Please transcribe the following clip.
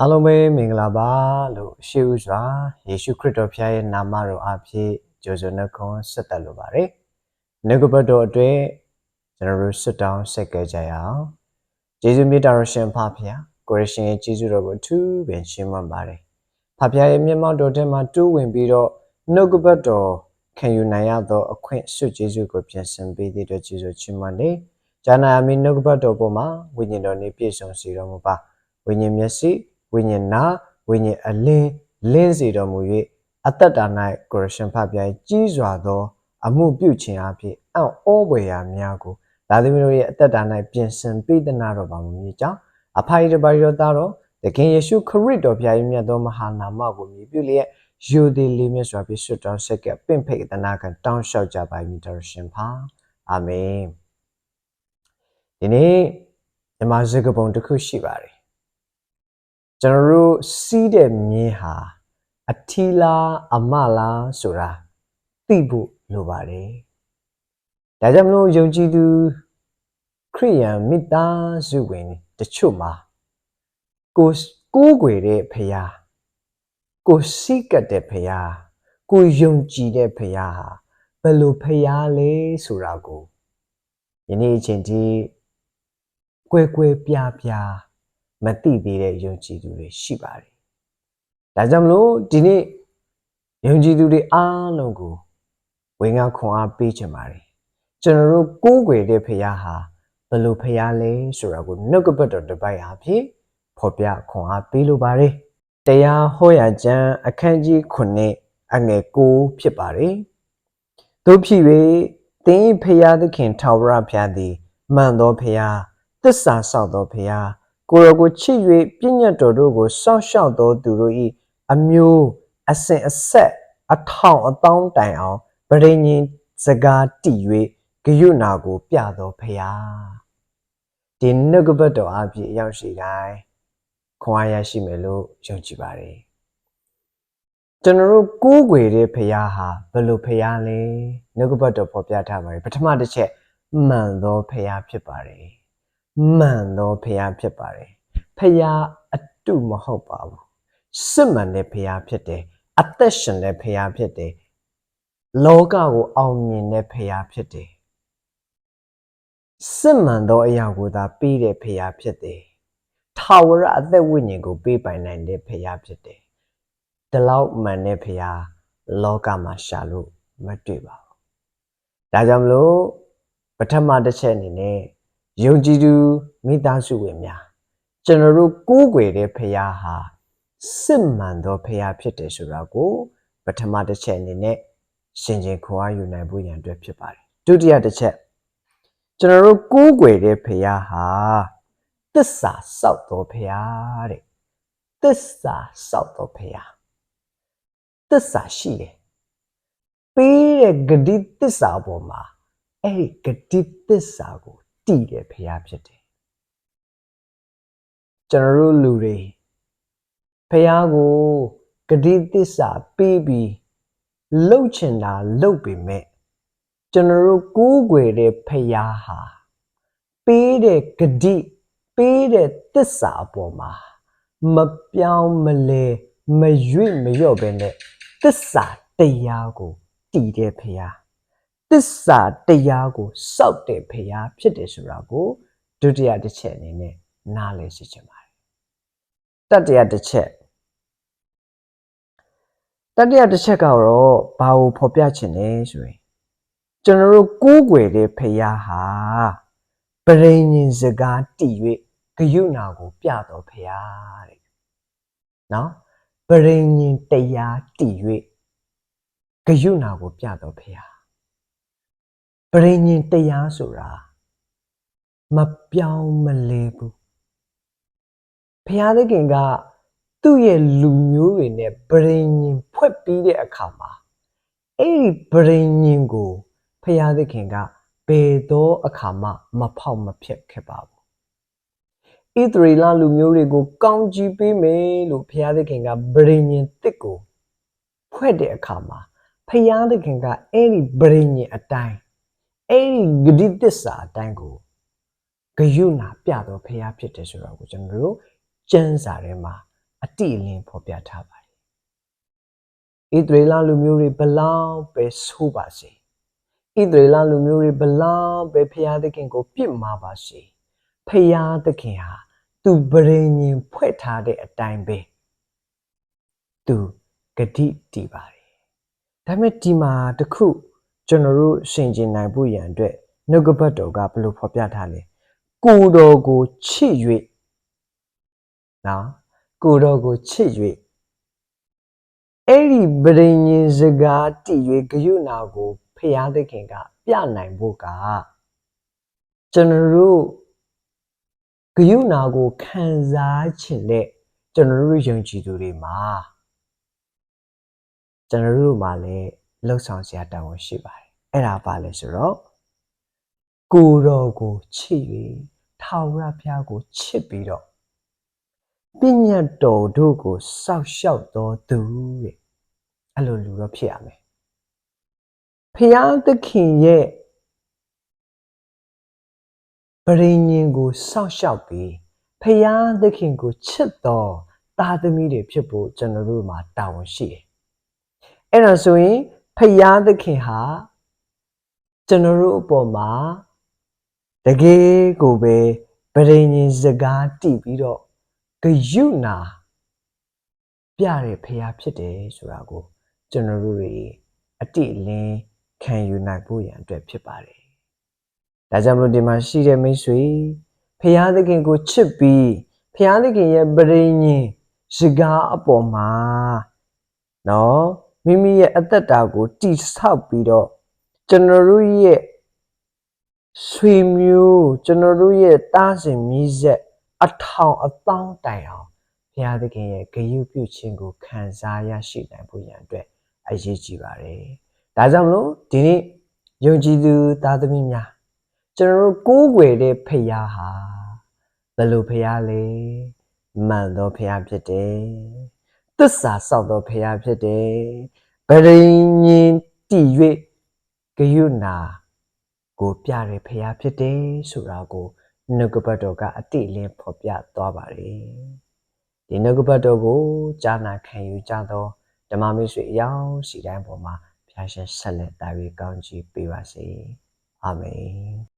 အားလုံးပဲမင်္ဂလာပါလို့ရှိဥစွာယေရှုခရစ်တော်ဖခင်ရဲ့နာမတော်အဖြစ်ကြိုဆိုနှုတ်ခွန်းဆက်သက်လိုပါတယ်။နှုတ်ကပတ်တော်အတွက်ကျွန်တော်တို့ဆွတ်တောင်းဆက်ကကြရအောင်။ယေရှုမြတ်တော်ရှင်ဖခင်ကိုရရှင်ရဲ့ကျေးဇူးတော်ကိုအထူးပင်ရှင်းမှန်ပါတယ်။ဖခင်ရဲ့မျက်မှောက်တော်ထဲမှာတူးဝင်ပြီးတော့နှုတ်ကပတ်တော်ခံယူနိုင်ရသောအခွင့်ဆွကျေးဇူးကိုပြင်ဆင်ပေးတဲ့အတွက်ကျေးဇူးချီးမွမ်းတယ်။ဂျာနာအမီနှုတ်ကပတ်တော်ပေါ်မှာဝိညာဉ်တော်နေပြည့်စုံစေတော်မူပါ။ဝိညာဉ်မျက်စိ ဝိညာဉ်နာဝိညာဉ်အလင်းလင်းစေတော်မူ၍အသက်တာ၌ကိုရရှင်ဖပြိုင်ကြီးစွာသော အမှုပြုခြင်းအဖြစ်အံ့ဩဖွယ်ရာများကိုဒါသမီးတို့ရဲ့အသက်တာ၌ပြင်ဆင်ပေးသနာတော်ပါမူကြောင်းအဖိုင်တပါရောသားတော်သခင်ယေရှုခရစ်တော်ဖျား၏မြတ်သောမဟာနာမကိုမြည်ပြုလျက်ယူသည်လေးမြတ်စွာဖြင့်ဆွတ်တော်ဆက်ကပင့်ဖိတ်သနာခံတောင်းလျှောက်ကြပါမည်တော်ရှင်ဖာအာမင်ဒီနေ့မြမစကပုံတစ်ခုရှိပါတယ် ကျွန်တော်တို့စီးတဲ့မြင်းဟာအထီလားအမလားဆိုတာသိဖို့လိုပါတယ်။ဒါကြောင့်မလို့ယုံကြည်သူခရိယန်မိသားစုဝင်တချို့မှာကိုကိုးကွယ်တဲ့ဖရာကိုစိတ်ကပ်တဲ့ဖရာကိုယုံကြည်တဲ့ဖရာဟာဘယ်လိုဖရာလဲဆိုတာကိုယနေ့အချိန်ထိကွယ်ကွယ်ပြားပြား မသိသေးတဲ့ယုံကြည်သူတွေရှိပါတယ်။ဒါကြောင့်မလို့ဒီနေ့ယုံကြည်သူတွေအားလုံးကိုဝင်ငါခွန်အားပေးချင်ပါတယ်။ကျွန်တော်တို့ကိုးကွယ်တဲ့ဖခင်ဟာဘယ်လိုဖခင်လဲဆိုတာကိုနှုတ်ကပတ်တော်တစ်ပိုက်အားဖြင့်ဖော်ပြခွန်အားပေးလိုပါတယ်။တရားဟောရာကျမ်းအခန်းကြီး9အငယ်9ဖြစ်ပါတယ်။တို့ဖြစ်၍သင်ဖခင်သခင်ထာဝရဘုရားသည်မှန်သောဖခင်တစ္ဆာဆောက်သောဖခင် ကိုရောကိုချစ်၍ပြည့်ညတ်တော်တို့ကိုစောင့်ရှောက်သောသူတို့၏အမျိုးအစဉ်အဆက်အထောင်အသောင်းတိုင်အောင်ဗရိညင်စကားတည်၍ဂယုဏကို ပြသောဖရာဒီနှုတ်ကပတ်တော်အပြည့်အရောက်ရှိတိုင်းခွန်အားရရှိမယ်လို့ယုံကြည်ပါတယ်ကျွန်တော်တို့ကိုးကွယ်တဲ့ဖရာဟာဘယ်လိုဖရာလဲနှုတ်ကပတ်တော်ဖော်ပြထားပါတယ်ပထမတစ်ချက်မှန်သောဖရာဖြစ်ပါတယ် မှန်သောဖရာဖြစ်ပါတယ်ဖရာအတုမဟုတ်ပါဘူးစစ်မှန်တဲ့ဖရာဖြစ်တယ်အသက်ရှင်တဲ့ဖရာဖြစ်တယ်လောကကိုအောင်မြင်တဲ့ဖရာဖြစ်တယ်စစ်မှန်သောအရာကိုသာပေးတဲ့ဖရာဖြစ်တယ်ထာဝရအသက်ဝိညာဉ်ကိုပေးပိုင်နိုင်တဲ့ဖရာဖြစ်တယ်ဒီလောက်မှန်တဲ့ဖရာလောကမှာရှာလို့မတွေ့ပါဘူးဒါကြောင့်မလို့ပထမတစ်ချက်အနေနဲ့ ယုံကြည်သူမိသားစုဝင်များကျွန်တော်တို့ကိုးကွယ်တဲ့ဖရာဟာစစ်မှန်သောဖရာဖြစ်တယ်ဆိုတာကိုပထမတစ်ချက်အနေနဲ့ရှင်ကျင်ခွန်အားယူနိုင်ဖို့ရန်အတွက်ဖြစ်ပါတယ်ဒုတိယတစ်ချက်ကျွန်တော်တို့ကိုးကွယ်တဲ့ဖရာဟာသစ္စာစောက်သောဖရာတဲ့သစ္စာစောက်သောဖရာသစ္စာရှိတယ်ပေးတဲ့ဂတိသစ္စာပေါ်မှာအဲ့ဒီဂတိသစ္စာကို တည်တဲ့ဖရာဖြစ်တယ်ကျွန်တော်တို့လူတွေဖရာကိုဂတိသစ္စာပေးပြီးလှုပ်ချင်တာလှုပ်ပေမဲ့ကျွန်တော်တို့ကိုးကွယ်တဲ့ဖရာဟာပေးတဲ့ဂတိပေးတဲ့သစ္စာအပေါ်မှာမပြောင်းမလဲမရွေ့မလျော့ပဲနဲ့သစ္စာတရားကိုတည်တဲ့ဖရာ သစ္စာတရားကိုစောက်တဲ့ဖရာဖြစ်တယ်ဆိုတာကိုဒုတိယတစ်ချက်အနေနဲ့နားလည်စေချင်ပါတယ်တတိယတစ်ချက်တတိယတစ်ချက်ကတော့ဘာကိုဖော်ပြချင်လဲဆိုရင်ကျွန်တော်တို့ကိုးကွယ်တဲ့ဖရာဟာပရိညင်စကားတည်၍ဂယုဏကို ပြတော်ဖရာတဲ့နော်ပရိညင်တရားတည်၍ဂယုဏကိုပြတော်ဖရာ ပရိညင်တရားဆိုတာမပြောင်းမလဲဘူးဖရာသခင်ကသူ့ရဲ့လူမျိုးတွေနဲ့ဗြိဉ္ဉ်ဖွက်ပြီးတဲ့အခါမှာအဲ့ဒီဗြိဉ္ဉ်ကိုဖရာသခင်ကဘယ်သောအခါမှမဖောက်မဖျက်ခဲ့ပါဘူးဣသရေလလူမျိုးတွေကို ကောင်းကြီးပေးမယ်လို့ဖရာသခင်ကဗြိဉ္ဉ်တစ်ကိုဖွဲ့တဲ့အခါမှာဖရာသခင်ကအဲ့ဒီဗြိဉ္ဉ်အတိုင်း အဲ့ဒီဂတိတစ္ဆာအတိုင်းကိုဂယုဏပြတော်ဖရာဖြစ်တယ်ဆိုတော့ကိုကျွန်တော်တို့ကျမ်းစာထဲမှာအတိအလင်းဖော်ပြထားပါတယ်ဣသရေလလူမျိုးတွေဘလောက်ပဲဆိုးပါစေဣသရေလလူမျိုးတွေဘလောက်ပဲဖျားသခင်ကိုပြစ်မှာပါစေဖျားသခင်ဟာသူဗရင်ញင်ဖွဲ့ထားတဲ့အတိုင်းပဲသူဂတိတည်ပါတယ်ဒါပေမဲ့ဒီမှာတစ်ခု ကျွန်တော်တို့ရှင်းကျင်နိုင်ဖို့ရန်အတွက်နှုတ်ကပတ်တော်ကဘယ်လိုဖော်ပြထားလဲကိုယ်တော်ကိုချစ်၍နော်ကိုယ်တော်ကိုချစ်၍အဲ့ဒီဗရင်ញင်စကားတည်၍ဂယုနာကိုဖျားသခင်က ပြနိုင်ဖို့ကကျွန်တော်တို့ဂယုနာကိုခံစားခြင်းနဲ့ကျွန်တော်တို့ယုံကြည်သူတွေမှာကျွန်တော်တို့မှာလည်း လှုပ်ဆောင်စရာတာဝန်ရှိပါတယ်အဲ့ဒါပါလဲဆိုတော့ကိုယ်တော်ကိုချစ်၍ထာဝရဘုရားကိုချစ်ပြီးတော့ပညတ်တော်တို့ကိုစောက်ရှောက်တော်သူတဲ့အဲ့လိုလူတော့ဖြစ်ရမယ်ဖျားသခင်ရဲ့ပရိညင်ကိုစောက်ရှောက်ပြီးဖျားသခင်ကိုချစ်တော်သားသမီးတွေဖြစ်ဖို့ကျွန်တော်တို့မှာတာဝန်ရှိတယ်အဲ့ဒါဆိုရင် ဖျားသခင်ဟာကျွန်တော်တို့အပေါ်မှာတကယ်ကိုပဲပရိညင်စကားတည်ပြီးတော့ဂယုနာပြတဲ့ဖျားဖြစ်တယ်ဆိုတာကို ကျွန်တော်တို့တွေအတိအလင်းခံယူနိုင်ဖို့ရန်အတွက်ဖြစ်ပါတယ်။ဒါကြောင့်မလို့ဒီမှာရှိတဲ့မိတ်ဆွေဖျားသခင်ကိုချစ်ပြီးဖျားသခင်ရဲ့ပရိညင်စကားအပေါ်မှာနော် မိမိရဲ့အသက်တာကိုတိဆောက်ပြီးတော့ကျွန်တော်တို့ရဲ့ဆွေမျိုးကျွန်တော်တို့ရဲ့တားစဉ်မြည်ဆက်အထောင်အသောင်းတိုင်အောင်ဘုရားသခင်ရဲ့ဂရုပြုခြင်းကိုခံစားရရှိနိုင်ဖို့ရန်အတွက်အရေးကြီးပါတယ်။ဒါကြောင့်မလို့ဒီနေ့ယုံကြည်သူသားသမီးများကျွန်တော်တို့ကိုးကွယ်တဲ့ဖခင်ဟာဘယ်လိုဖခင်လဲမှန်သောဖခင်ဖြစ်တယ်။ သစ္စာစောက်သောဖခင်ဖြစ်တယ်။ဗရင်ញင်တည်၍ဂယုနာကိုပြတဲ့ဖခင်ဖြစ်တယ်ဆိုတာကိုနှုတ်ကပတ်တော်ကအတိအလင်းဖော်ပြသွားပါတယ်။ဒီနှုတ်ကပတ်တော်ကိုကြားနာခံယူကြသောဓမ္မမိတ်ဆွေအယောက်စီတိုင်းပေါ်မှာဖခင်ရှင်ဆက်လက်တာ၍ကောင်းချီးပေးပါစေ။အာမင်